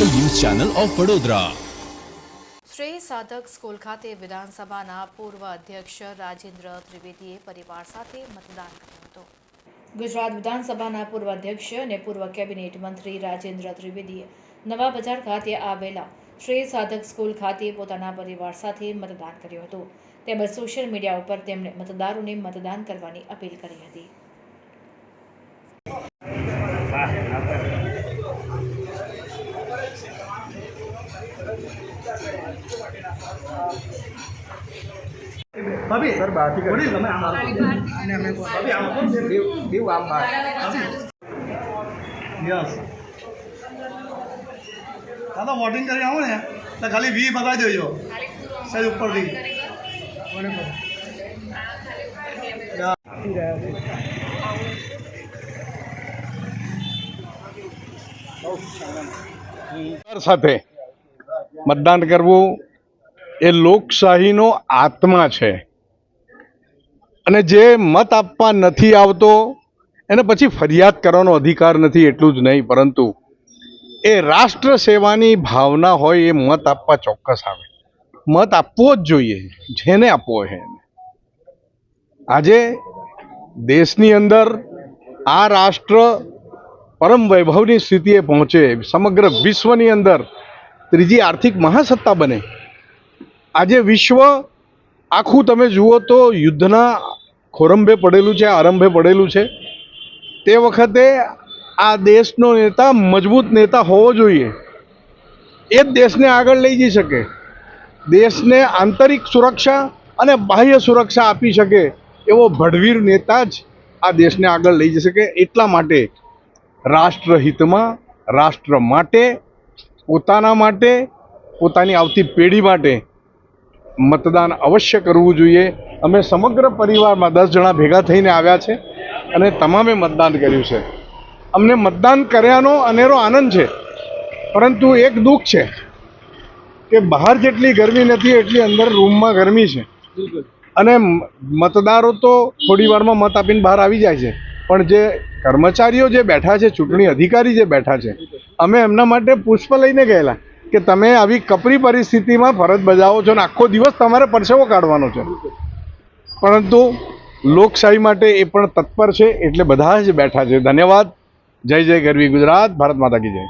Channel of Vadodara. Shrey Sadhak school ખાતે વિધાનસભાના પૂર્વ અધ્યક્ષ રાજેન્દ્ર ત્રિવેદીએ પરિવાર સાથે મતદાન કર્યું હતું. ગુજરાત વિધાનસભાના પૂર્વ અધ્યક્ષ અને પૂર્વ કેબિનેટ મંત્રી રાજેન્દ્ર ત્રિવેદીએ નવા બજાર ખાતે આવેલા શ્રેય સાધક સ્કૂલ ખાતે પોતાના પરિવાર સાથે મતદાન કર્યું હતું. તેમજ સોશિયલ મીડિયા ઉપર તેમણે મતદારોને મતદાન કરવાની અપીલ કરી હતી. ભાભી સર બહારથી વડીલ તમે આમ આવો. ભાભી આમ આવો. દીવ દીવ આમ બહાર યસ. હા તો વોટિંગ કરી આવો ને. તો ખાલી વી બગાડી દેજો. સહેજ ઉપરથી સાથે મતદાન કરવું એ લોકશાહીનો આત્મા છે. અને જે મત આપવા નથી આવતો, એને પછી ફરિયાદ કરવાનો અધિકાર નથી, એટલું જ નહીં, પરંતુ એ રાષ્ટ્ર સેવાની ભાવના હોય એ મત આપવા ચોક્કસ આવે. મત આપવો જ જોઈએ, જેને આપવો છે આજે દેશની અંદર આ રાષ્ટ્ર પરમ વૈભવની સ્થિતિએ પહોંચે, સમગ્ર વિશ્વની અંદર ત્રીજી આર્થિક મહાસત્તા બને. આજે વિશ્વ આખું તમે જુઓ તો યુદ્ધના ખોરંભે પડેલું છે, આરંભે પડેલું છે. તે વખતે આ દેશનો નેતા મજબૂત નેતા હોવો જોઈએ. એ જ દેશને આગળ લઈ જઈ શકે. દેશને આંતરિક સુરક્ષા અને બાહ્ય સુરક્ષા આપી શકે એવો ભડવીર નેતા જ આ દેશને આગળ લઈ જઈ શકે. એટલા માટે રાષ્ટ્રહિતમાં, રાષ્ટ્ર માટે, પોતાના માટે, પોતાની આવતી પેઢી માટે મતદાન અવશ્ય કરવું જોઈએ. અમે સમગ્ર પરિવારમાં દસ જણા ભેગા થઈને આવ્યા છે અને તમામે મતદાન કર્યું છે. અમને મતદાન કર્યાનો અનેરો આનંદ છે. પરંતુ એક દુઃખ છે કે બહાર જેટલી ગરમી નથી એટલી અંદર રૂમમાં ગરમી છે. અને મતદારો તો થોડી વારમાં મત આપીને બહાર આવી જાય છે. પણ જે કર્મચારીઓ જે બેઠા છે ચૂંટણી અધિકારી જે બેઠા છે અમે એમના માટે પુષ્પ લઈને ગયેલા. કે તમે આવી કપરી પરિસ્થિતિમાં ફરજ બજાવો છો અને આખો દિવસ તમારે પરસેવો કાઢવાનો છે. પરંતુ લોકશાહી માટે એ પણ તત્પર છે, એટલે બધા જ બેઠા છે. ધન્યવાદ. જય જય ગરવી ગુજરાત. ભારત માતા કી જય.